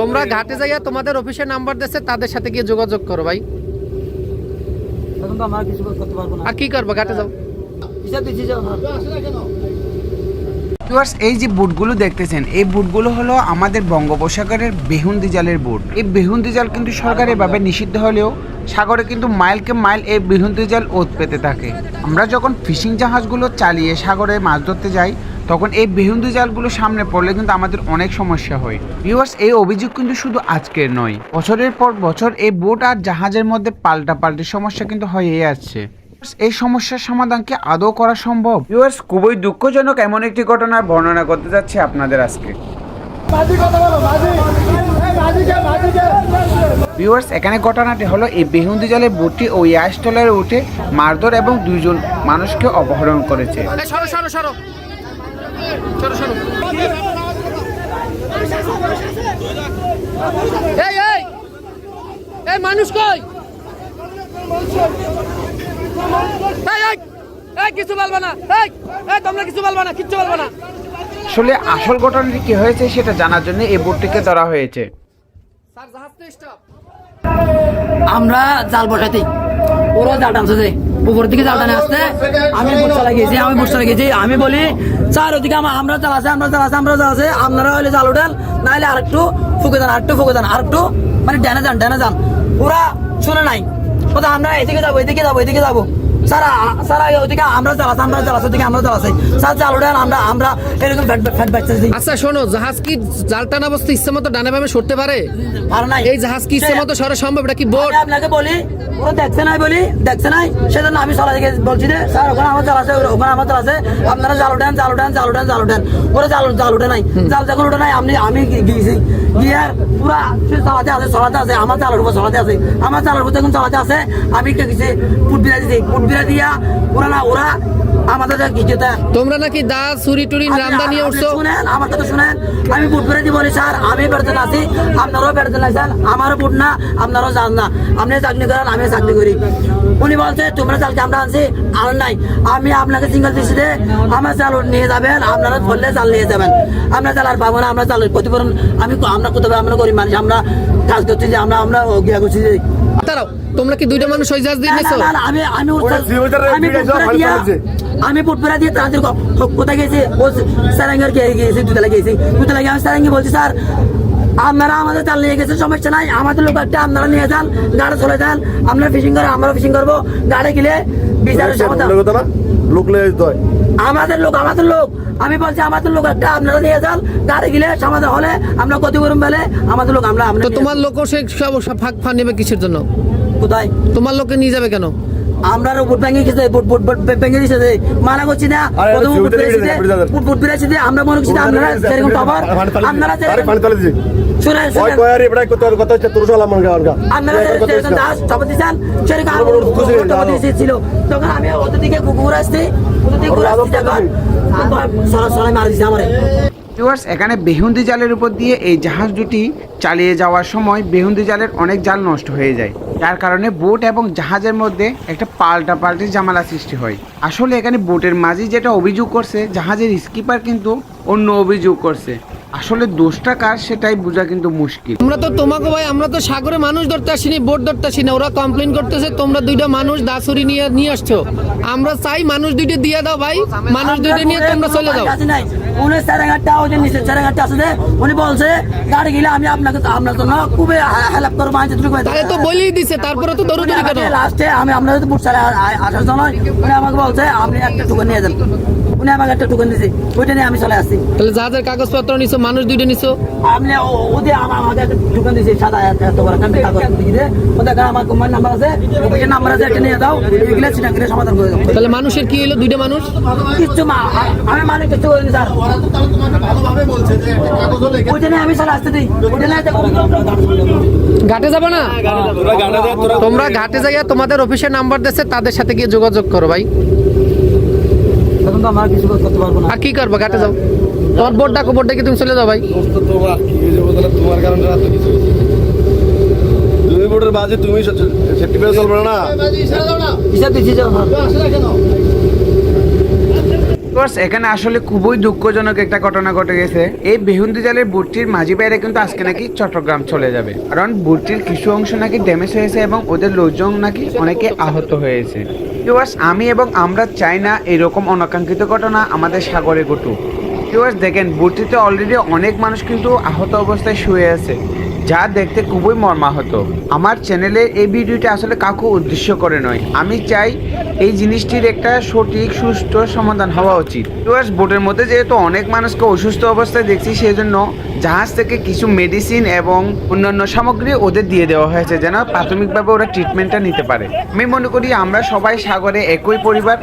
তোমরা ঘাটে যাইয়া তোমাদের অফিসের নাম্বার দিচ্ছে তাদের সাথে গিয়ে যোগাযোগ করো ভাই। এখন তো আমরা কিছু করতে পারব না। আর কি করব ঘাটে যাও। ভিউয়ার্স এই যে বুটগুলো দেখতেছেন এই বুটগুলো হলো আমাদের বঙ্গোপসাগরের বেহুন্দি জালের বুট। এই বেহুন্দি জাল কিন্তু সরকারিভাবে নিষিদ্ধ হলেও সাগরে কিন্তু মাইলকে মাইল এই বেহুন্দি জাল ওত পেতে থাকে। আমরা যখন ফিশিং জাহাজগুলো চালিয়ে সাগরে মাছ ধরতে যাই তখন এই বেহুন্দি জালগুলো সামনে পড়লে কিন্তু আমাদের অনেক সমস্যা হয়। ভিউয়ার্স এই অভিযোগ কিন্তু শুধু আজকের নয়। বছরের পর বছর এই বোট আর জাহাজের মধ্যে পাল্টা পাল্টি সমস্যা কিন্তু হয়েই আসছে। এই সমস্যার সমাধান কি আদৌ করা সম্ভব? ভিউয়ার্স খুবই দুঃখজনক এমন একটি ঘটনার বর্ণনা করতে যাচ্ছি আপনাদের আজকে। ভিউয়ার্স এখানে ঘটনাটি হলো এই বেহুন্দি জলে বোটটি ওই আইসটলারে উঠে মারধর এবং দুইজন মানুষকে অপহরণ করেছে। সরো সরো এই এই! এই মানুষ কই? কিছু বলবা না। এই এই তোমরা কিছু বলবা না কিচ্ছু বলবা না। আসলে আসল ঘটনাটি কি হয়েছে সেটা জানার জন্য এই বোটটিকে ধরা হয়েছে। আমরা জাল বসাইতে ওরা জাল টানছে যে। উপর দিকে জাল টানে আসতে আমি বুট চালা গেছি, আমি বুট চালা গেছি। আমি বলি স্যার ওদিকে আমার চালাছে আমরা চালাছে আমরা চালাছে আপনারা হলে জাল উঠান নাহলে আরেকটু ফুকে দেন, আরেকটু ফুকে দেন, আরেকটু মানে ডেনে যান ডেনে যান। ওরা শুনে নাই। আমরা এদিকে যাব এদিকে যাব এদিকে যাব। স্যার আ- ওদিকে আমরা জাল আমরা জাল ওদিকে আমরা জাল স্যার জাল উঠান আমরা আমরা এরকম ফ্যাট ফ্যাট বাচ্চাছি আচ্ছা শোনো জাহাজ কি জাল টানা অবস্থা ইচ্ছে মতো ডানে বামে সরতে পারে? আর নাই। এই জাহাজ কি ইচ্ছে মতো সরা সম্ভব? এটা কি বোট? আমি আপনাকে বলি ওরা দেখছে নাই বলি দেখছে নাই সেজন্য আমি সলাই থেকে বলছি যে স্যার ওখানে আমার জাল আছে ওখানে আমার জাল আছে আপনারা জাল উঠেন জাল উঠেন জাল উঠেন জাল উঠেন। ওরা জাল জাল উঠে নাই। জাল যখন উঠে নাই আমি আমি গিয়েছি। গিয়ে পুরা চালাতে আছে চলাতে আছে আমার জালের উপর চলাতে আছে। আমার জালের উপর যখন চলাতে আছে আমি কি কিছু ফুট ফুট বিরা দিয়া ওরা না ওরা আমাদের তোমরা নাকি দা টুরি রামদা নিয়ে উঠছো? শুনেন আমার কথা শুনেন। আমি বুট বেড়ে স্যার আমি বেড়াতে আছি আপনারাও বেড়াতে আছেন আমারও বুট না আপনারাও যান না। আপনি চাকরি করেন আমি চাকরি করি। উনি বলছে তোমরা আমরা আনছি আর নাই। আমি আপনাকে সিঙ্গেল দিচ্ছি আমার চাল নিয়ে যাবেন আপনারা ধরলে চাল নিয়ে যাবেন। আমরা চাল আর পাবো না আমরা চাল ক্ষতিপূরণ আমি আমরা কোথাও আমরা করি মানুষ আমরা কাজ করছি যে আমরা আমরা গিয়া করছি যে তারাও তোমরা কি দুইটা মানুষ ওই জাজ দিয়ে নিছো? আমি পুটপুরা দিয়া করেছে। আমি পুটপুরা দিয়ে তাদের কোথায় গেছে? ও সারাঙ্গার কে গিয়েছে? দুতলা গিয়েছে। দুতলা গিয়ে আমি সারাঙ্গি বলছি স্যার আপনারা আমাদের চাল নিয়ে গেছে সমস্যা নাই। আমাদের লোক একটা আপনারা নিয়ে যান গাড়ি চলে যান আমরা ফিশিং করে আমরা ফিশিং করব। গাড়ি গেলে বিচারের লোক লেগে যেতে হয়। আমাদের লোক আমাদের লোক। আমি বলছি আমাদের লোক একটা আপনারা নিয়ে যান। গাড়ি গেলে সমাধান হলে আমরা ক্ষতি করুন বলে আমাদের লোক আমরা তো তোমার লোকও সে সব ফাঁক ফাঁক নেবে কিসের জন্য? কোথায়? তোমার লোককে নিয়ে যাবে কেন? আমরা বুট ভেঙে গেছে বুট বুট বুট ভেঙে মানা করছি না। প্রথম বুট। বুট বুট আমরা মনে করছি আপনারা সেরকম টপার আপনারা আরে যেরকম পানি তালে দিছি শুনেন শুনেন কয়ারি বড়াই কত কথা হচ্ছে? তোর সালাম মানগা মানগা আপনারা যেরকম দাস টপার দিয়েছেন সেরকম বড় বড় খুশি টপার দিয়েছিল। তখন আমি ওদের দিকে কুকুর আসছি ওদের দিকে ঘুরে আসছি যখন সরাই সরাই মারি দিছে আমারে। ভিউয়ার্স এখানে বেহুন্দি জালের উপর দিয়ে এই জাহাজ দুটি চালিয়ে যাওয়ার সময় বেহুন্দি জালের অনেক জাল নষ্ট হয়ে যায়। যার কারণে বোট এবং জাহাজের মধ্যে একটা পাল্টা পাল্টি জামালা সৃষ্টি হয়। আসলে এখানে বোটের মাঝি যেটা অভিযোগ করছে, জাহাজের স্কিপার কিন্তু অন্য অভিযোগ করছে। আসলে দোষটা কার সেটাই বোঝা কিন্তু মুশকিল। আমরা তো তোমাকে ভাই আমরা তো সাগরে মানুষ ধরতে আসিনি বোট ধরতে আসি না ওরা কমপ্লেন করতেছে তোমরা দুইটা মানুষ দাসুরি নিয়ে নিয়ে আসছো। আমরা চাই মানুষ দুইটা দিয়ে দাও ভাই মানুষ দুইটা নিয়ে তোমরা চলে যাও। উনি স্যারেঙ্গারটা ওই নিচে স্যারেঙ্গারটা আছে উনি বলছে গাড়ি গেলে আমি আপনাকে আপনার জন্য খুবই হেল্প করব আমি যেটুকু তাহলে তো বলেই দিছে তারপরে তো দৌড় কেন লাস্টে আমি আপনাদের বুট আসার জন্য উনি আমাকে বলছে আপনি একটা টুকন নিয়ে যান। উনি আমাকে একটা টুকন দিয়েছে ওইটা নিয়ে আমি চলে আসছি। তাহলে জাহাজের কাগজপত্র নিছো মানুষ দুইটা নিছো? আপনি ওদের আমার আমাকে একটা টুকন দিয়েছে সাদা এত- এত বড় একটা কাগজ দিয়ে ওদের আমার নাম্বার আছে নাম্বার আছে একটা নিয়ে দাও এগুলো সেটা গেলে সমাধান করে দেবো তাহলে মানুষের কি হলো দুইটা মানুষ? কিচ্ছু মা আমি মানে কিছু করিনি স্যার। ওইটা নিয়ে আমি চলে আসতে দিই। ওইটা নিয়ে ঘাটে যাব না? তোরা তোমরা ঘাটে যাইয়া তোমাদের অফিসের নাম্বার দিচ্ছে তাদের সাথে গিয়ে যোগাযোগ করো ভাই। এখন আমরা কিছু করতে পারব না। আর কি করব? ঘাটে যাও। তোমার বোর্ড ডাকো বোর্ড ডেকে তুমি চলে যাও ভাই। তোমার কারণে রাত কিছু তুমি বোর্ডের বাজে তুমি সেফটি পেয়ে চলবে না। হিসাব দিচ্ছি যাও এখানে আসলে খুবই দুঃখজনক একটা ঘটনা ঘটে গেছে। এই বেহুন্দি জালের বুটটির মাঝি বাইরে কিন্তু আজকে নাকি চট্টগ্রাম চলে যাবে। কারণ বুটটির কিছু অংশ নাকি ড্যামেজ হয়েছে এবং ওদের লোকজন নাকি অনেকে আহত হয়েছে। আমি এবং আমরা চাই না এরকম অনাকাঙ্ক্ষিত ঘটনা আমাদের সাগরে ঘটুক। ভিউয়ার্স দেখেন, বুটটিতে অলরেডি অনেক মানুষ কিন্তু আহত অবস্থায় শুয়ে আছে। যা দেখতে খুবই মর্মাহত। আমার চ্যানেলে এই ভিডিওটি আসলে কাউকে উদ্দেশ্য করে নয়। আমি চাই এই জিনিসটির একটা সঠিক, সুষ্ঠু সমাধান হওয়া উচিত। ভিউয়ার্স বোটের মধ্যে যেহেতু অনেক মানুষকে অসুস্থ অবস্থায় দেখছি সেই জন্য জাহাজ থেকে কিছু মেডিসিন এবং অন্যান্য সামগ্রী ওদের দিয়ে দেওয়া হয়েছে যেন প্রাথমিকভাবে ওরা ট্রিটমেন্টটা নিতে পারে। আমি মনে করি আমরা সবাই সাগরে একই পরিবার।